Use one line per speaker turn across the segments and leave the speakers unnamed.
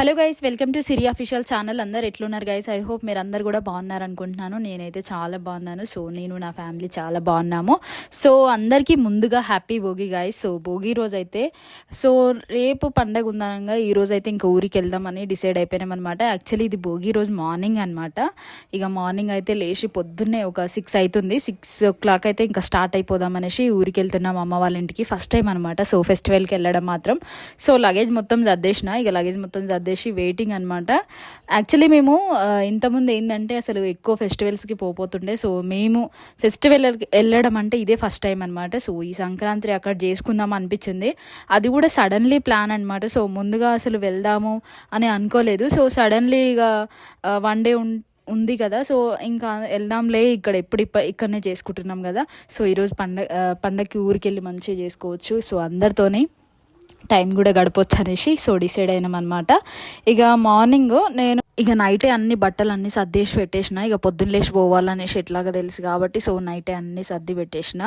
Hello guys welcome to Siri official channel అందరు ఎట్లున్నారు guys I hope మీరు అందరు కూడా బాగున్నారు అనుకుంటున్నాను. నేనైతే చాలా బాగున్నాను. సో నేను నా ఫ్యామిలీ చాలా బాగున్నాము. సో అందరికీ ముందుగా happy Bhogi guys so Bhogi రోజు అయితే సో రేపు పండగ ఉందనగా ఈ రోజు అయితే ఇంకా ఊరికి వెళ్దామని డిసైడ్ అయిపోయినాం అనమాట యాక్చువల్లీ ఇది భోగి రోజు మార్నింగ్ అనమాట ఇక మార్నింగ్ అయితే లేచి పొద్దున్నే ఒక సిక్స్ అవుతుంది సిక్స్ ఓ క్లాక్ అయితే ఇంకా స్టార్ట్ అయిపోదాం అనేసి ఊరికి వెళ్తున్నాం అమ్మ వాళ్ళ ఇంటికి ఫస్ట్ టైం అనమాట సో ఫెస్టివల్కి వెళ్ళడం మాత్రం. సో లగేజ్ మొత్తం సర్దేసిన. ఇక లగేజ్ మొత్తం సర్దేసి వెయిటింగ్ అనమాట యాక్చువల్లీ మేము ఇంతకుముందు ఏంటంటే అసలు ఎక్కువ ఫెస్టివల్స్కి పోపోతుండే. సో మేము ఫెస్టివల్ వెళ్ళడం అంటే ఇదే ఫస్ట్ టైం అనమాట సో ఈ సంక్రాంతి అక్కడ చేసుకుందాం అనిపించింది. అది కూడా సడన్లీ ప్లాన్ అనమాట సో ముందుగా అసలు వెళ్దాము అని అనుకోలేదు. సో సడన్లీ ఇక వన్ డే ఉం ఉంది కదా. సో ఇంకా వెళ్దాంలే ఇక్కడ ఎప్పుడు ఇప్ప ఇక్కడనే చేసుకుంటున్నాం కదా. సో ఈరోజు పండగ పండగకి ఊరికి వెళ్ళి మంచిగా చేసుకోవచ్చు. సో అందరితోని టైం కూడా గడపొచ్చు అనేసి సో డిసైడ్ అయినాం అనమాట ఇక మార్నింగ్ నేను ఇక నైటే అన్ని బట్టలు అన్ని సర్దేసి పెట్టేసిన ఇక పొద్దున్న లేచి పోవాలనేసి ఎట్లాగా తెలుసు కాబట్టి సో నైటే అన్ని సర్ది పెట్టేసిన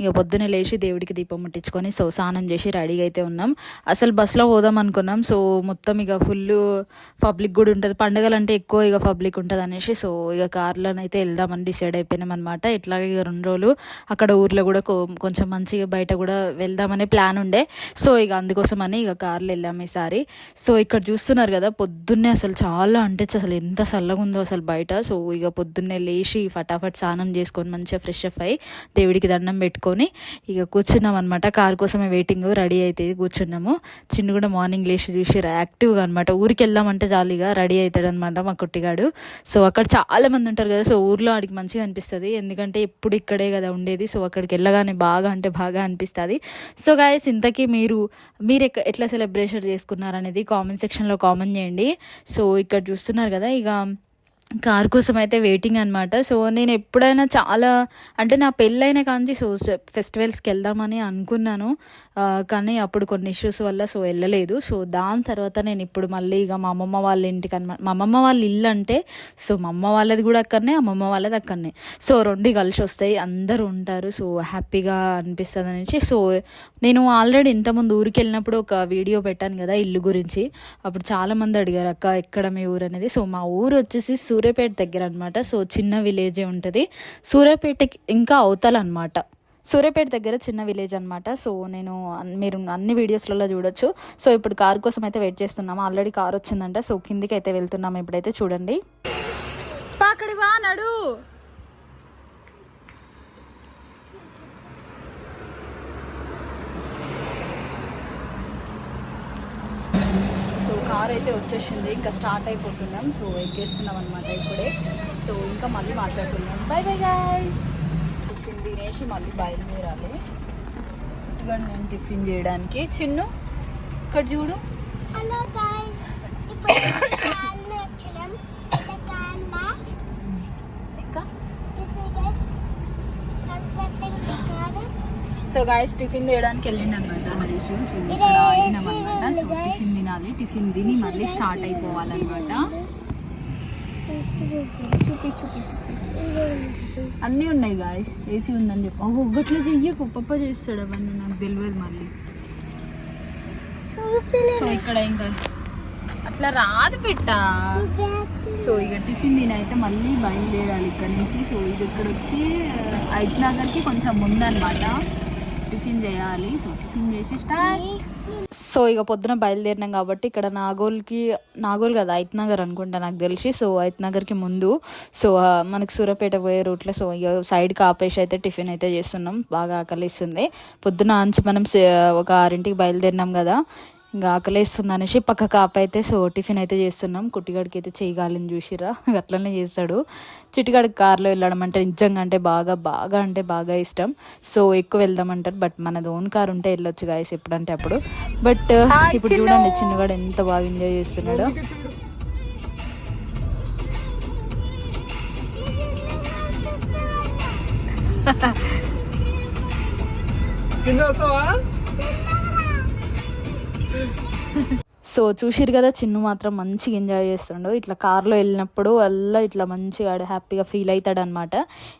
ఇక పొద్దున్నే లేచి దేవుడికి దీపం ముట్టించుకొని సో స్నానం చేసి రెడీగా అయితే ఉన్నాం. అసలు బస్సులో పోదాం అనుకున్నాం. సో మొత్తం ఇక ఫుల్ పబ్లిక్ కూడా ఉంటుంది. పండుగలు అంటే ఎక్కువ ఇక పబ్లిక్ ఉంటుంది అనేసి సో ఇక కార్లోనైతే వెళ్దామని డిసైడ్ అయిపోయినాం అనమాట ఇట్లాగే ఇక రెండు రోజులు అక్కడ ఊర్లో కూడా కొంచెం మంచిగా బయట కూడా వెళ్దామనే ప్లాన్ ఉండే. సో ఇక అందుకోసమని ఇక కార్లో వెళ్ళాము ఈసారి. సో ఇక్కడ చూస్తున్నారు కదా పొద్దున్నే అసలు చాలా అంటే అసలు ఎంత చల్లగా ఉందో అసలు బయట. సో ఇక పొద్దున్నే లేచి ఫటాఫట్ స్నానం చేసుకొని మంచిగా ఫ్రెష్ అప్ అయ్యి దేవుడికి దండం పెట్టుకొని ఇక కూర్చున్నాం అనమాట కార్ కోసమే వెయిటింగ్ రెడీ అయితే కూర్చున్నాము. చిన్న కూడా మార్నింగ్ లేచి చూసి యాక్టివ్గా అనమాట ఊరికి వెళ్దామంటే జాలీగా రెడీ అవుతాడు అనమాట మా కుట్టిగాడు. సో అక్కడ చాలా మంది ఉంటారు కదా సో ఊర్లో ఆడికి మంచిగా అనిపిస్తుంది. ఎందుకంటే ఎప్పుడు ఇక్కడే కదా ఉండేది. సో అక్కడికి వెళ్ళగానే బాగా అంటే బాగా అనిపిస్తుంది. సో గాయస్ ఇంతకీ మీరు మీరు ఎక్క- ఎట్లా సెలబ్రేషన్ చేసుకున్నారు అనేది కామెంట్ సెక్షన్లో కామెంట్ చేయండి. సో ఇక్కడ చూస్తున్నారు కదా. ఇక కార్ కోసం అయితే వెయిటింగ్ అనమాట సో నేను ఎప్పుడైనా చాలా అంటే నా పెళ్ళైన కానీ సో ఫెస్టివల్స్కి వెళ్దామని అనుకున్నాను. కానీ అప్పుడు కొన్ని ఇష్యూస్ వల్ల సో వెళ్ళలేదు. సో దాని తర్వాత నేను ఇప్పుడు మళ్ళీ ఇక మా అమ్మమ్మ వాళ్ళ ఇంటికి అనమాట మా అమ్మమ్మ వాళ్ళ ఇల్లు అంటే సో మా అమ్మ వాళ్ళది కూడా అక్కడనే అమ్మమ్మ వాళ్ళది అక్కడనే. సో రెండు కలిసి వస్తాయి. అందరూ ఉంటారు. సో హ్యాపీగా అనిపిస్తుంది అనేసి సో నేను ఆల్రెడీ ఇంతకుముందు ఊరికి వెళ్ళినప్పుడు ఒక వీడియో పెట్టాను కదా ఇల్లు గురించి. అప్పుడు చాలామంది అడిగారు అక్క ఎక్కడ మీ ఊరు? అనేది. సో మా ఊరు వచ్చేసి సూర్యాపేట దగ్గర అనమాట సో చిన్న విలేజే ఉంటుంది. సూర్యాపేటకి ఇంకా అవతల అనమాట సూర్యాపేట దగ్గర చిన్న విలేజ్ అనమాట సో నేను మీరు అన్ని వీడియోస్లలో చూడొచ్చు. సో ఇప్పుడు కార్ కోసం అయితే వెయిట్ చేస్తున్నాము. ఆల్రెడీ కార్ వచ్చిందంట. సో కిందికి అయితే వెళ్తున్నాము. ఇప్పుడైతే చూడండి. పాకడివా నడు సో కార్ అయితే వచ్చేసింది ఇంకా స్టార్ట్ అయిపోతున్నాం. సో ఎక్కేస్తున్నాం అనమాట ఇప్పుడే. సో ఇంకా మళ్ళీ మాట్లాడుతున్నాం బై బై గాయస్ టిఫిన్ తినేసి మళ్ళీ బయలుదేరాలి. ఇటుగా నేను టిఫిన్ చేయడానికి. చిన్ను ఇక్కడ చూడు.
హలో గాయ్స్ ఇప్పుడు కాళ్ళు వచ్చినాం కాళ్ళ
ఇంకా
సరిపెట్టండి కాదు
సో గాయస్ టిఫిన్ చేయడానికి వెళ్ళిండు అనమాట సో ఇక్కడ. టిఫిన్ తినాలి. టిఫిన్ తిని మళ్ళీ స్టార్ట్ అయిపోవాలన్నమాట. చూపి చూపి అన్నీ ఉన్నాయి గాయస్ ఏసీ ఉందని చెప్పి. ఓ ఒక్కట్లో చెయ్యకు. పప్ప చేస్తాడు అవన్నీ. నాకు తెలియదు మళ్ళీ. సో ఇక్కడ ఇంకా అట్లా రాదు పెట్ట సో ఇక టిఫిన్ తిని అయితే మళ్ళీ బయలుదేరాలి. ఇక్కడ నుంచి. సో ఇది ఇక్కడ వచ్చి ఐత్ నగర్కి కొంచెం ముందన్నమాట. టిఫిన్ చేయాలి. సో టిఫిన్ చేసి స్టార్ట్. సో ఇక పొద్దున బయలుదేరినాం కాబట్టి ఇక్కడ నాగోల్కి నాగోల్ కదా ఐత్ నగర్ అనుకుంటా నాకు తెలిసి. సో ఐత్ నగర్కి ముందు. సో మనకి సూర్యాపేట పోయే రూట్లో సో ఇక సైడ్కి ఆపేసి అయితే టిఫిన్ అయితే చేస్తున్నాం. బాగా ఆకలిస్తుంది. పొద్దున అంచి మనం సే- ఒక ఆరింటికి బయలుదేరినాం కదా. ఇంకా ఆకలేస్తుంది అనేసి పక్కకు ఆప అయితే సో టిఫిన్ అయితే చేస్తున్నాం. కుట్టిగాడికి అయితే చేయగాలని చూసిరా అట్లనే చేస్తాడు. చిట్టిగాడికి కార్లో వెళ్ళడం అంటే నిజంగా అంటే బాగా బాగా అంటే బాగా ఇష్టం. సో ఎక్కువ వెళ్దామంటారు. బట్ మనది ఓన్ కార్ ఉంటే వెళ్ళొచ్చు గాయస్ ఎప్పుడంటే అప్పుడు. బట్ ఇప్పుడు చూడండి చిన్నగాడు ఎంత బాగా ఎంజాయ్ చేస్తున్నాడో.
కింద వస్తావా
సో చూసిరు కదా చిన్ను మాత్రం మంచిగా ఎంజాయ్ చేస్తుండు. ఇట్లా కార్లో వెళ్ళినప్పుడు అలా ఇట్లా మంచిగా ఆడు హ్యాపీగా ఫీల్ అవుతాడు అనమాట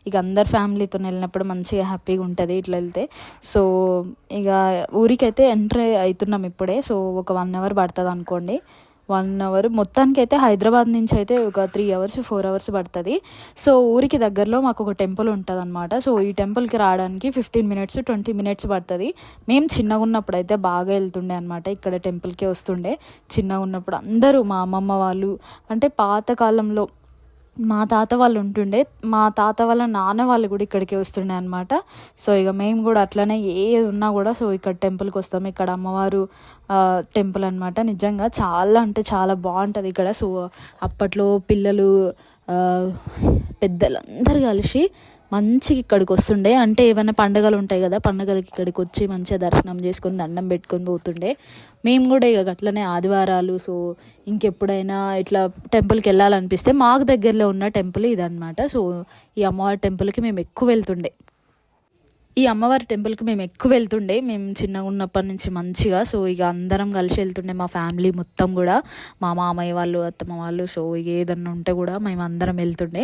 ఇక అందరు ఫ్యామిలీతో వెళ్ళినప్పుడు మంచిగా హ్యాపీగా ఉంటుంది ఇట్లా వెళ్తే. సో ఇక ఊరికైతే ఎంటర్ అవుతున్నాం ఇప్పుడే. సో ఒక వన్ అవర్ పడుతుంది అనుకోండి వన్ అవర్. మొత్తానికి అయితే హైదరాబాద్ నుంచి అయితే ఒక త్రీ అవర్స్ ఫోర్ అవర్స్ పడుతుంది. సో ఊరికి దగ్గరలో మాకు ఒక టెంపుల్ ఉంటుంది అనమాట సో ఈ టెంపుల్కి రావడానికి ఫిఫ్టీన్ మినిట్స్ ట్వంటీ మినిట్స్ పడుతుంది. మేము చిన్నగా ఉన్నప్పుడు అయితే బాగా వెళ్తుండే అనమాట ఇక్కడ టెంపుల్కే వస్తుండే. చిన్నగా ఉన్నప్పుడు అందరూ మా అమ్మమ్మ వాళ్ళు అంటే పాతకాలంలో మా తాత వాళ్ళు ఉంటుండే. మా తాత వాళ్ళ నాన్న వాళ్ళు కూడా ఇక్కడికి వస్తుండే అనమాట సో ఇక మేము కూడా అట్లనే ఏది ఉన్నా కూడా సో ఇక్కడ టెంపుల్కి వస్తాం. ఇక్కడ అమ్మవారు టెంపుల్ అనమాట నిజంగా చాలా అంటే చాలా బాగుంటుంది ఇక్కడ. సో అప్పట్లో పిల్లలు పెద్దలందరూ కలిసి మంచిగా ఇక్కడికి వస్తుండే. అంటే ఏమైనా పండుగలు ఉంటాయి కదా పండుగలకి ఇక్కడికి వచ్చి మంచిగా దర్శనం చేసుకొని దండం పెట్టుకొని పోతుండే. మేము కూడా ఇక అట్లనే ఆదివారాలు సో ఇంకెప్పుడైనా ఇట్లా టెంపుల్కి వెళ్ళాలనిపిస్తే మాకు దగ్గరలో ఉన్న టెంపుల్ ఇదనమాట సో ఈ అమ్మవారి టెంపుల్కి మేము ఎక్కువ వెళ్తుండే. ఈ అమ్మవారి టెంపుల్కి మేము ఎక్కువ వెళ్తుండే. మేము చిన్నగా ఉన్నప్పటి నుంచి మంచిగా. సో ఇక అందరం కలిసి వెళ్తుండే మా ఫ్యామిలీ మొత్తం కూడా. మా మామయ్య వాళ్ళు అత్తమ్మ వాళ్ళు సో ఇక ఏదన్నా ఉంటే కూడా మేము అందరం వెళ్తుండే.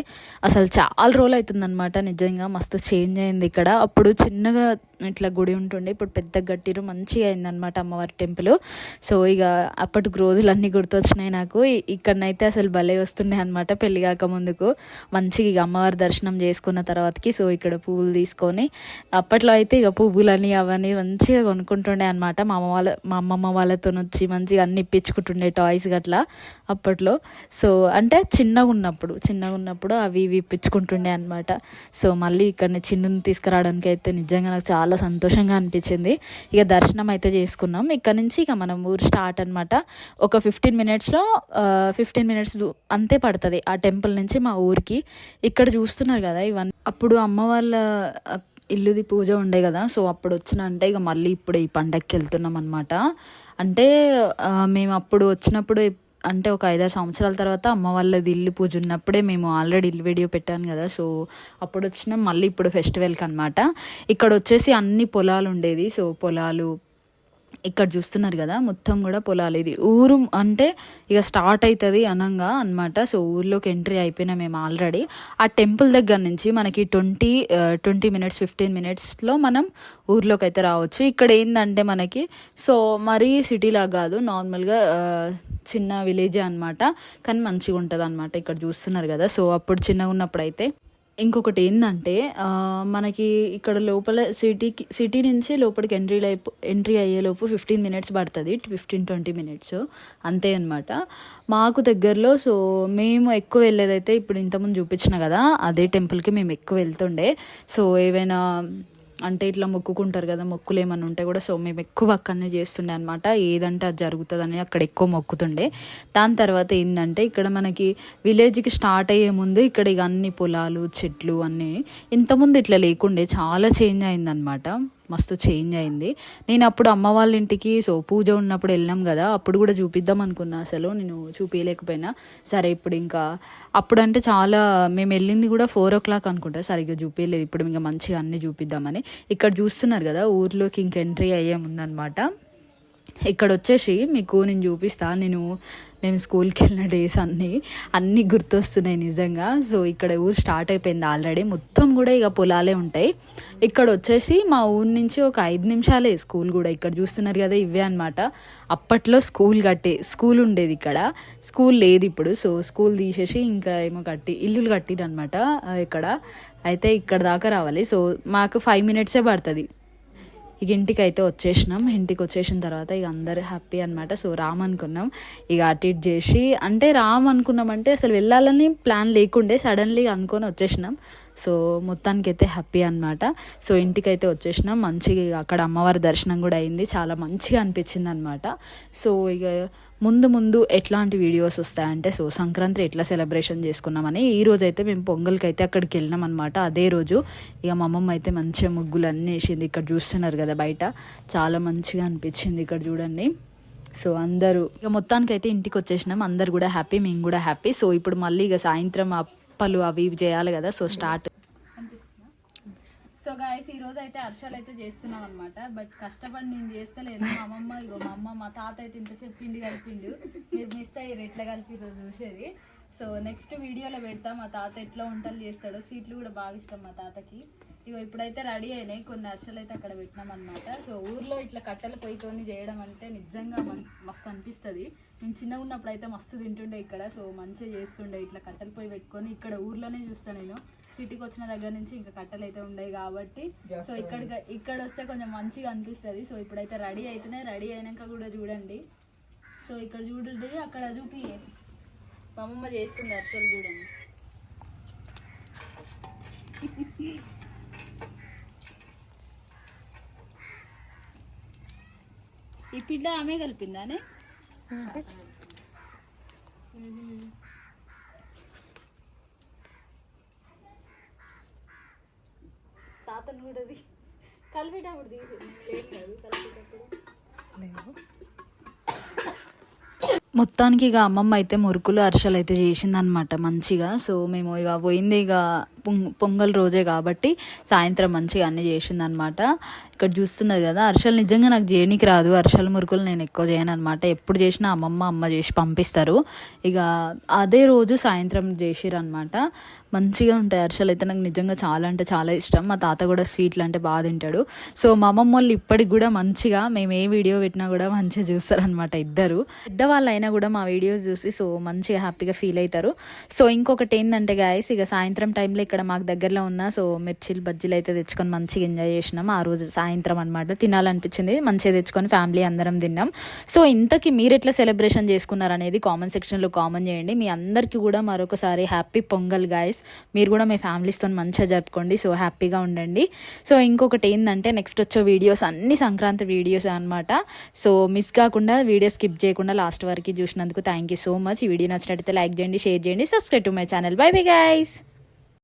అసలు చాలా రోజులు అవుతుందనమాట నిజంగా మస్తు చేంజ్ అయింది ఇక్కడ. అప్పుడు చిన్నగా ఇట్లా గుడి ఉంటుండే. ఇప్పుడు పెద్ద గట్టిరు మంచిగా అయిందనమాట అమ్మవారి టెంపుల్. సో ఇక అప్పటికి రోజులన్నీ గుర్తొచ్చినాయి నాకు. ఇక్కడనైతే అసలు భలే వస్తున్నాయి అనమాట పెళ్ళి కాక ముందుకు మంచిగా ఇక అమ్మవారి దర్శనం చేసుకున్న తర్వాతకి సో ఇక్కడ పూలు తీసుకొని అప్పట్లో అయితే ఇక పువ్వులని అవన్నీ మంచిగా కొనుక్కుంటుండే అనమాట మా అమ్మ వాళ్ళ మా అమ్మమ్మ వాళ్ళతో వచ్చి మంచిగా అన్ని ఇప్పించుకుంటుండే టాయ్స్ గట్లా అప్పట్లో. సో అంటే చిన్నగా ఉన్నప్పుడు చిన్నగా ఉన్నప్పుడు అవి ఇవి ఇప్పించుకుంటుండే అనమాట సో మళ్ళీ ఇక్కడ చిన్నుని తీసుకురావడానికి అయితే నిజంగా నాకు చాలా సంతోషంగా అనిపించింది. ఇక దర్శనం అయితే చేసుకున్నాం. ఇక్కడ నుంచి ఇక మనం ఊరు స్టార్ట్ అనమాట ఒక ఫిఫ్టీన్ మినిట్స్లో ఫిఫ్టీన్ మినిట్స్ అంతే పడుతుంది. ఆ టెంపుల్ నుంచి మా ఊరికి. ఇక్కడ చూస్తున్నారు కదా ఇవన్నీ. అప్పుడు అమ్మ వాళ్ళ ఇల్లుది పూజ ఉండే కదా సో అప్పుడు వచ్చిన అంటే ఇక మళ్ళీ ఇప్పుడు ఈ పండగకి వెళ్తున్నాం అనమాట అంటే మేము అప్పుడు వచ్చినప్పుడు అంటే ఒక ఐదారు సంవత్సరాల తర్వాత అమ్మ వాళ్ళది ఇల్లు పూజ ఉన్నప్పుడే మేము ఆల్రెడీ ఇల్లు వీడియో పెట్టాను కదా సో అప్పుడు వచ్చినాం మళ్ళీ ఇప్పుడు ఫెస్టివల్కి అనమాట ఇక్కడ వచ్చేసి అన్ని పొలాలు ఉండేది సో పొలాలు ఇక్కడ చూస్తున్నారు కదా మొత్తం కూడా పొలాలు. ఇది ఊరు అంటే ఇక స్టార్ట్ అవుతుంది అనంగా అనమాట సో ఊర్లోకి ఎంట్రీ అయిపోయినా మేము ఆల్రెడీ ఆ టెంపుల్ దగ్గర నుంచి మనకి ట్వంటీ ట్వంటీ మినిట్స్ ఫిఫ్టీన్ మినిట్స్లో మనం ఊర్లోకి అయితే రావచ్చు. ఇక్కడ ఏంటంటే మనకి సో మరీ సిటీలా కాదు నార్మల్గా చిన్న విలేజే అనమాట కానీ మంచిగా ఉంటుంది అనమాట ఇక్కడ చూస్తున్నారు కదా. సో అప్పుడు చిన్నగా ఉన్నప్పుడు అయితే ఇంకొకటి ఏంటంటే మనకి ఇక్కడ లోపల సిటీకి సిటీ నుంచి లోపలికి ఎంట్రీ అయిపో ఎంట్రీ అయ్యేలోపు ఫిఫ్టీన్ మినిట్స్ పడుతుంది ఫిఫ్టీన్ ట్వంటీ మినిట్స్ అంతే అనమాట మాకు దగ్గరలో సో మేము ఎక్కువ వెళ్ళేదైతే ఇప్పుడు ఇంతకుముందు చూపించిన కదా అదే టెంపుల్కి మేము ఎక్కువ వెళ్తుండే. సో ఏవైనా అంటే ఇట్లా మొక్కుకుంటారు కదా మొక్కులు ఏమైనా ఉంటే కూడా సో మేము ఎక్కువ అక్కడనే చేస్తుండే అనమాట ఏదంటే అది జరుగుతుందని అక్కడ ఎక్కువ మొక్కుతుండే. దాని తర్వాత ఏంటంటే ఇక్కడ మనకి విలేజ్కి స్టార్ట్ అయ్యే ముందు ఇక్కడ ఇక అన్ని పొలాలు చెట్లు అన్నీ ఇంతకుముందు ఇట్లా లేకుండే చాలా చేంజ్ అయిందనమాట మస్తు చేంజ్ అయింది. నేను అప్పుడు అమ్మ వాళ్ళ ఇంటికి సో పూజ ఉన్నప్పుడు వెళ్ళాం కదా అప్పుడు కూడా చూపిద్దాం అనుకున్నా అసలు నేను చూపించలేకపోయినా సరే ఇప్పుడు ఇంకా అప్పుడు అంటే చాలా మేము వెళ్ళింది కూడా ఫోర్ ఓ క్లాక్ అనుకుంటా. సరిగ్గా చూపించలేదు ఇప్పుడు ఇంకా మంచిగా అన్నీ చూపిద్దామని. ఇక్కడ చూస్తున్నారు కదా ఊర్లోకి ఇంక ఎంట్రీ అయ్యే ఉందన్నమాట ఇక్కడ వచ్చేసి మీకు నేను చూపిస్తాను నేను మేము స్కూల్కి వెళ్ళిన డేస్ అన్నీ అన్నీ గుర్తొస్తున్నాయి నిజంగా. సో ఇక్కడ ఊరు స్టార్ట్ అయిపోయింది ఆల్రెడీ. మొత్తం కూడా ఇక పొలాలే ఉంటాయి. ఇక్కడ వచ్చేసి మా ఊరు నుంచి ఒక ఐదు నిమిషాలే స్కూల్ కూడా. ఇక్కడ చూస్తున్నారు కదా ఇవే అనమాట అప్పట్లో స్కూల్ కట్టే స్కూల్ ఉండేది ఇక్కడ. స్కూల్ లేదు ఇప్పుడు. సో స్కూల్ తీసేసి ఇంకా ఏమో కట్టి ఇల్లులు కట్టిరనమాట ఇక్కడ. అయితే ఇక్కడ దాకా రావాలి. సో మాకు ఫైవ్ మినిట్సే పడుతుంది. ఇక ఇంటికి అయితే వచ్చేసినాం. ఇంటికి వచ్చేసిన తర్వాత ఇక అందరు హ్యాపీ అనమాట సో రామ్ అనుకున్నాం. ఇక అటు ఇటు చేసి అంటే రామ్ అనుకున్నాం అంటే అసలు వెళ్ళాలని ప్లాన్ లేకుండే సడన్లీ అనుకొని వచ్చేసినాం. సో మొత్తానికి అయితే హ్యాపీ అనమాట సో ఇంటికైతే వచ్చేసినాం. మంచిగా ఇక అక్కడ అమ్మవారి దర్శనం కూడా అయింది. చాలా మంచిగా అనిపించింది అనమాట సో ఇక ముందు ముందు ఎట్లాంటి వీడియోస్ వస్తాయంటే సో సంక్రాంతి ఎట్లా సెలబ్రేషన్ చేసుకున్నామని ఈ రోజు అయితే మేము పొంగల్కి అయితే అక్కడికి వెళ్ళినాం అనమాట అదే రోజు ఇక మా అమ్మమ్మ అయితే మంచిగా ముగ్గులు అన్నీ వేసింది. ఇక్కడ చూస్తున్నారు కదా బయట. చాలా మంచిగా అనిపించింది ఇక్కడ చూడండి. సో అందరూ ఇక మొత్తానికి అయితే ఇంటికి వచ్చేసినాం. అందరు కూడా హ్యాపీ మేము కూడా హ్యాపీ సో ఇప్పుడు మళ్ళీ ఇక సాయంత్రం అప్పలు అవి ఇవి చేయాలి కదా. సో స్టార్ట్ సో గాయస్ ఈ రోజు అయితే హర్షాలు అయితే చేస్తున్నాం అనమాట బట్ కష్టపడి నేను చేస్తలేదు మా అమ్మమ్మ ఇగో మా అమ్మ మా తాత అయితే ఇంతసేపు పిండి కలిపిండు. మీరు మిస్ అయ్యారు ఎట్లా కలిపి ఈరోజు చూసేది సో నెక్స్ట్ వీడియోలో పెడతా. మా తాత ఎట్లా వంటలు చేస్తాడో స్వీట్లు కూడా బాగా ఇష్టం మా తాతకి. ఇగో ఇప్పుడైతే రెడీ అయినాయి. కొన్ని అర్చలు అయితే అక్కడ పెట్టినాం అనమాట సో ఊర్లో ఇట్లా కట్టెల పొయ్యితోని చేయడం అంటే నిజంగా మస్తు అనిపిస్తుంది. నేను చిన్నగా ఉన్నప్పుడు అయితే మస్తు తింటుండే ఇక్కడ. సో మంచిగా చేస్తుండే ఇట్లా కట్టెల పొయ్యి పెట్టుకొని. ఇక్కడ ఊర్లోనే చూస్తాను నేను. సిటీకి వచ్చిన దగ్గర నుంచి ఇంకా కట్టెలు అయితే ఉండేవి కాబట్టి. సో ఇక్కడ ఇక్కడ వస్తే కొంచెం మంచిగా అనిపిస్తుంది. సో ఇప్పుడైతే రెడీ అవుతున్నాయి రెడీ అయినాక కూడా చూడండి. సో ఇక్కడ చూడండి అక్కడ చూపి. మా అమ్మమ్మ చేస్తుంది అర్చలు చూడండి. ఈ పిల్ల ఆమె కలిపిందానే? తాతను కూడా అది. కలిపేటప్పుడు లేదు. మొత్తానికి ఇక అమ్మమ్మ అయితే మురుకులు అరిసెలు అయితే చేసిందనమాట మంచిగా. సో మేము ఇక పోయింది ఇక పొంగల్ రోజే కాబట్టి సాయంత్రం మంచిగా అన్నీ చేసిందనమాట. ఇక్కడ చూస్తున్నది కదా అరిసెలు నిజంగా నాకు చేయనికి రాదు. అరిసెలు మురుకులు నేను ఎక్కువ చేయను అనమాట ఎప్పుడు చేసినా అమ్మమ్మ అమ్మ చేసి పంపిస్తారు. ఇక అదే రోజు సాయంత్రం చేసిరనమాట. మంచిగా ఉంటాయి అరిసెలు అయితే నాకు నిజంగా చాలా అంటే చాలా ఇష్టం. మా తాత కూడా స్వీట్లు అంటే బాగా తింటాడు. సో మా అమ్మమ్మ వాళ్ళు ఇప్పటికి కూడా మంచిగా మేము ఏ వీడియో పెట్టినా కూడా మంచిగా చూస్తారనమాట ఇద్దరు. పెద్దవాళ్ళు అయినా కూడా మా వీడియోస్ చూసి సో మంచిగా హ్యాపీగా ఫీల్ అవుతారు. సో ఇంకొకటి ఏంటంటే గాయస్ ఇక సాయంత్రం టైంలో ఇక్కడ మాకు దగ్గరలో ఉన్న సో మిర్చిలు బజ్జీలు అయితే తెచ్చుకొని మంచిగా ఎంజాయ్ చేసినాం. ఆ రోజు సాయంత్రం అనమాట తినాలనిపించింది. మంచిగా తెచ్చుకొని ఫ్యామిలీ అందరం తిన్నాం. సో ఇంతకీ మీరు ఎట్లా సెలబ్రేషన్ చేసుకున్నారు అనేది కామెంట్ సెక్షన్లో కామెంట్ చేయండి. మీ అందరికీ కూడా మరొకసారి హ్యాపీ పొంగల్ గాయస్ మీరు కూడా మీ ఫ్యామిలీస్తో మంచిగా జరుపుకోండి. సో హ్యాపీగా ఉండండి. సో ఇంకొకటి ఏంటంటే నెక్స్ట్ వచ్చే వీడియోస్ అన్ని సంక్రాంతి వీడియోస్ అనమాట సో మిస్ కాకుండా వీడియో స్కిప్ చేయకుండా లాస్ట్ వరకు చూసినందుకు థ్యాంక్ యూ సో మచ్ ఈ వీడియో నచ్చినట్టయితే లైక్ చేయండి షేర్ చేయండి subscribe to my channel bye bye guys